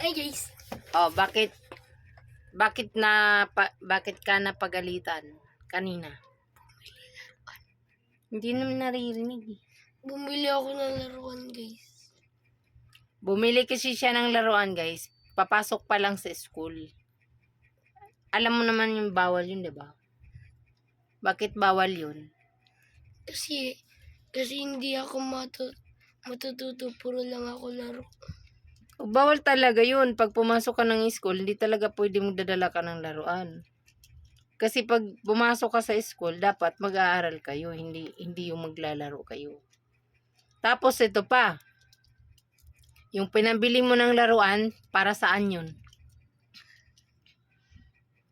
Ay guys, Oh, bakit bakit na pa, bakit ka napagalitan kanina? Hindi naman naririnig. eh. bumili ako ng laruan guys. Bumili kasi siya ng laruan, guys. Papasok pa lang sa school. Alam mo naman yung bawal yun, di ba? Bakit bawal yun? Kasi, kasi hindi ako matu matututo, puro lang ako laro. Bawal talaga yun. Pag pumasok ka ng school, hindi talaga pwede mong dadala ka ng laruan. Kasi pag pumasok ka sa school, dapat mag-aaral kayo, hindi hindi yung maglalaro kayo. Tapos ito pa. Yung pinabili mo ng laruan, para saan yun?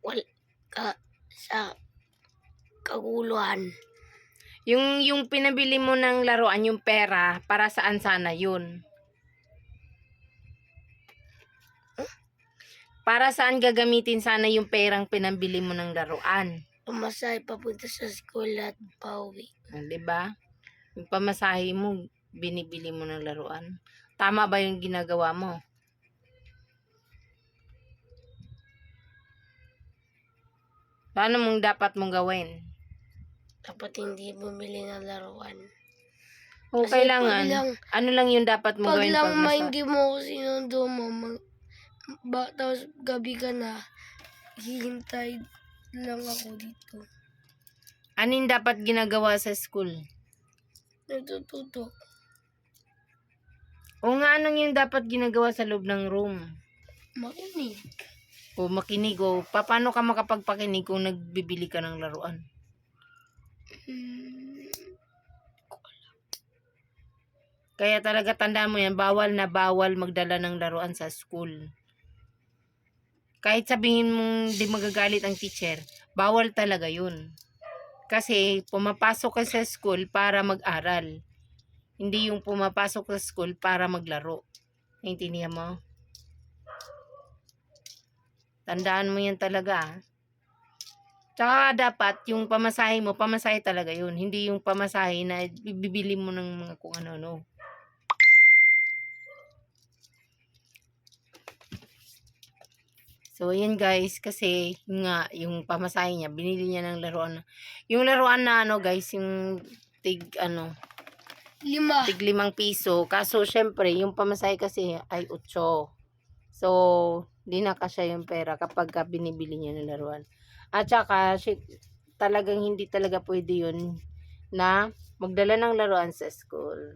Wal, ka, sa kaguluhan. Yung yung pinabili mo ng laruan, yung pera, para saan sana yun? Para saan gagamitin sana yung perang pinabili mo ng laruan? Pumasay papunta sa school at pauwi. Ah, 'Di ba? Yung pamasahe mo, binibili mo ng laruan. Tama ba yung ginagawa mo? Paano mong dapat mong gawin? Dapat hindi bumili ng laruan. O Kasi kailangan, pag lang- ano lang yung dapat mong Pag gawin lang pag ma, masa- hindi mo ako sinundo mo, mag, ba, tapos gabi ka na, hihintay lang ako dito. Ano yung dapat ginagawa sa school? Natututo. O nga, anong yung dapat ginagawa sa loob ng room? Makinig. O makinig o pa- paano ka makapagpakinig kung nagbibili ka ng laruan? Hmm, Kaya talaga tandaan mo yan, bawal na bawal magdala ng laruan sa school. Kahit sabihin mong di magagalit ang teacher, bawal talaga yun. Kasi pumapasok ka sa school para mag-aral. Hindi yung pumapasok sa school para maglaro. Naintindihan mo? Tandaan mo yan talaga. ah. Tsaka dapat yung pamasahe mo, pamasahe talaga yun. Hindi yung pamasahe na bibili mo ng mga kung ano-ano. So, yun guys, kasi yun nga, yung pamasahe niya, binili niya ng laruan. Yung laruan na ano guys, yung tig, ano, lima. tig limang piso. Kaso, syempre, yung pamasahe kasi ay 8. So, di na kasya yung pera kapag ka binibili niya ng laruan. At saka, shi- talagang hindi talaga pwede yun na magdala ng laruan sa school.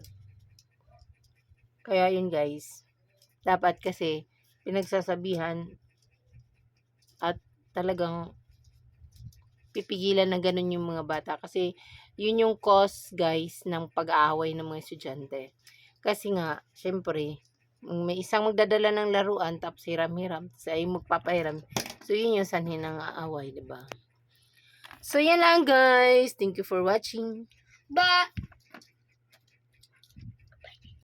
Kaya yun guys, dapat kasi pinagsasabihan at talagang pipigilan na ganun yung mga bata kasi yun yung cause guys ng pag-aaway ng mga estudyante. Kasi nga, syempre, may isang magdadala ng laruan tapos hiram-hiram tapos ay magpapahiram. So yun yung sanhin ng aaway, di ba? So yan lang guys. Thank you for watching. Ba,